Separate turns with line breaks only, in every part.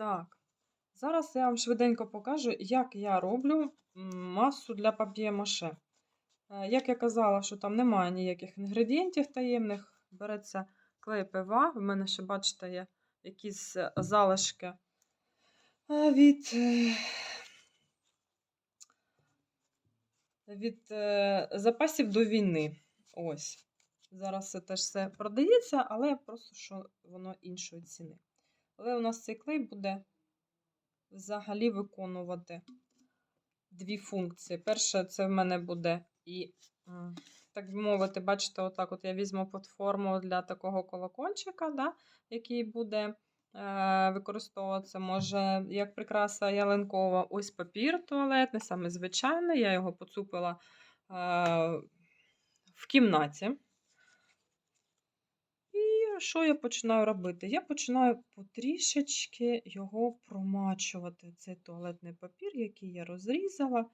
Так, зараз я вам швиденько покажу, як я роблю масу для пап'є-маше. Е, Як я казала, що там немає ніяких інгредієнтів таємних, береться клей ПВА. В мене ще, бачите, є якісь е, залишки е, від, від запасів до війни. Ось. Зараз це теж все продається, але просто що воно іншої ціни. Але у нас цей клей буде взагалі виконувати дві функції. Перше, це в мене буде і, так би мовити, бачите, отак от я візьму платформу для такого колокольчика, да, який буде е, використовуватися, може, як прикраса ялинкова, ось папір туалетний, саме звичайний. Я його поцупила е, в кімнаті. Що я починаю робити? Я починаю потрішечки його промачувати. Цей туалетний папір, який я розрізала.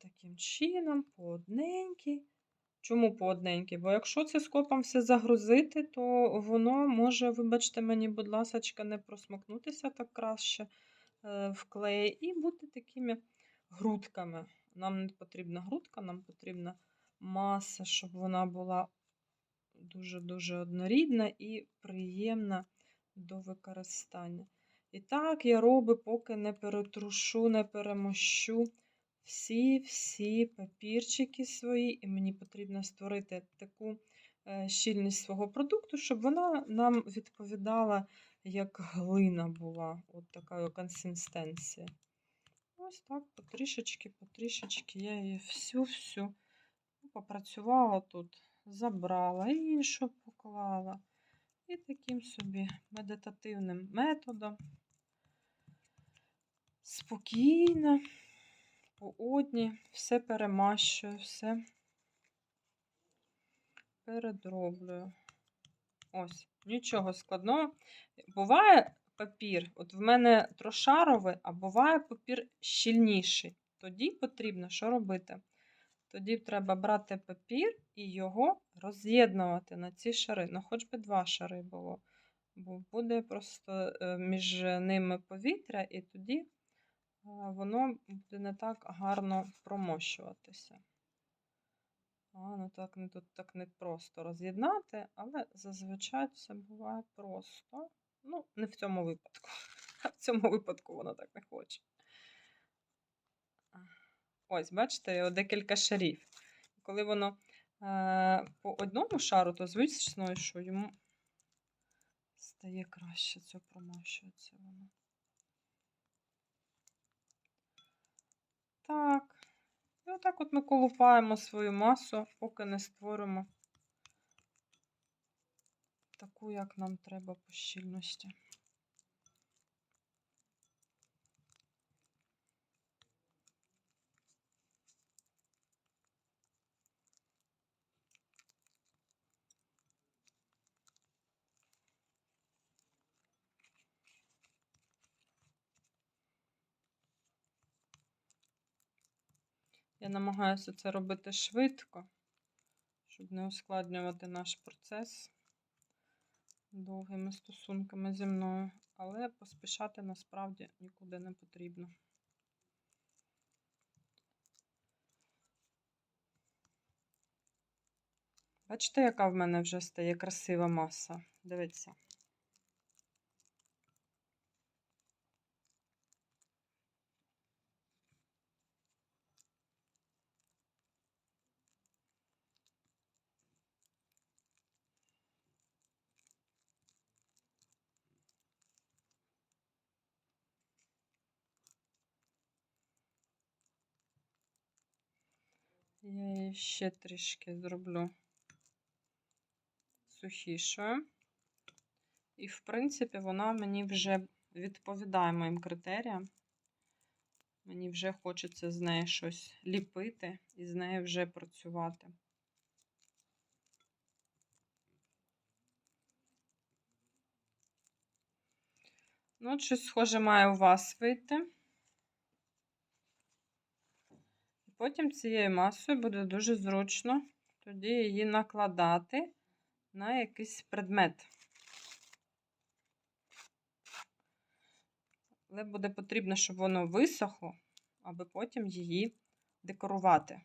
Таким чином, поодненький. Чому поодненький? Бо якщо це скопом все загрузити, то воно може, вибачте мені, будь ласка, не просмокнутися так краще е, в клеї і бути такими грудками. Нам не потрібна грудка, нам потрібна маса, щоб вона була дуже-дуже однорідна і приємна до використання. І так я роблю, поки не перетрушу, не перемощу всі-всі папірчики свої, і мені потрібно створити таку е, щільність свого продукту, щоб вона нам відповідала, як глина була, от така консистенція. Ось так, потрішечки, потрішечки я її всю-всю попрацювала тут, забрала, іншу поклала. І таким собі медитативним методом спокійно по одній, все перемащую, все передроблюю. Ось, нічого складного. Буває папір, от в мене трошаровий, а буває папір щільніший. Тоді потрібно що робити? Тоді треба брати папір і його роз'єднувати на ці шари. Ну, хоч би два шари було. Бо буде просто е, між ними повітря, і тоді воно буде не так гарно промощуватися. А, ну так не тут так не просто роз'єднати, але зазвичай це буває просто. Ну, не в цьому випадку. В цьому випадку воно так не хоче. Ось, бачите, декілька шарів. Коли воно е, по одному шару, то звісно, що йому стає краще, це промащується воно. Так. І отак от ми колупаємо свою масу, поки не створимо таку, як нам треба по щільності. Я намагаюся це робити швидко, щоб не ускладнювати наш процес довгими стосунками зі мною, але поспішати насправді нікуди не потрібно. Бачите, яка в мене вже стає красива маса? Дивіться. Я її ще трішки зроблю сухішою. І, в принципі, вона мені вже відповідає моїм критеріям. Мені вже хочеться з нею щось ліпити і з нею вже працювати. Ну, щось схоже має у вас вийти. І потім цією масою буде дуже зручно тоді її накладати на якийсь предмет. Але буде потрібно, щоб воно висохло, аби потім її декорувати.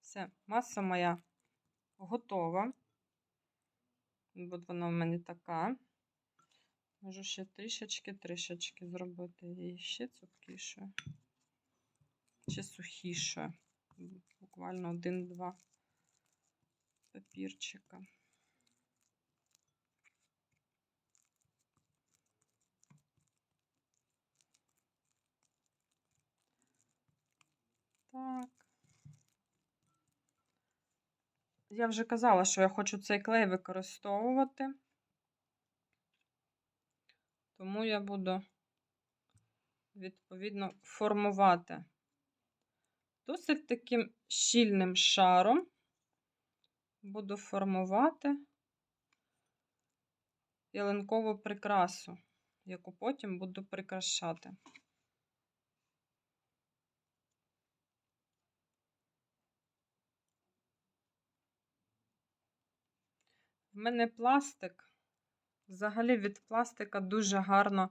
Все, маса моя готова. От вона в мене така. Можу ще трішечки-трішечки зробити її ще цупкішою. Ще сухішою. Буквально один-два папірчика. Так. Я вже казала, що я хочу цей клей використовувати. Тому я буду, відповідно, формувати досить таким щільним шаром. Буду формувати ялинкову прикрасу, яку потім буду прикрашати. В мене пластик. Взагалі від пластика дуже гарно,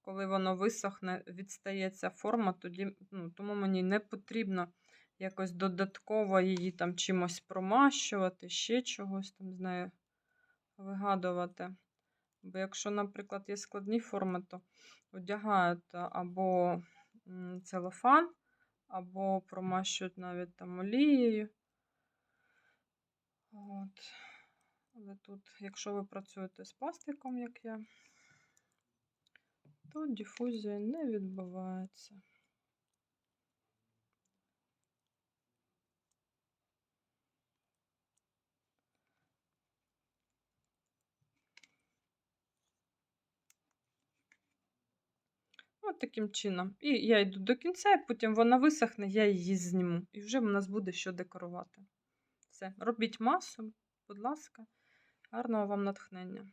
коли воно висохне, відстається форма, тоді, ну, тому мені не потрібно якось додатково її там чимось промащувати, ще чогось там з нею вигадувати. Бо якщо, наприклад, є складні форми, то одягають або целофан, або промащують навіть там олією. От. Але тут, якщо ви працюєте з пластиком, як я, то дифузія не відбувається. От таким чином. І я йду до кінця, і потім вона висохне, я її зніму. І вже в нас буде що декорувати. Все, робіть масу, будь ласка, гарного вам натхнення.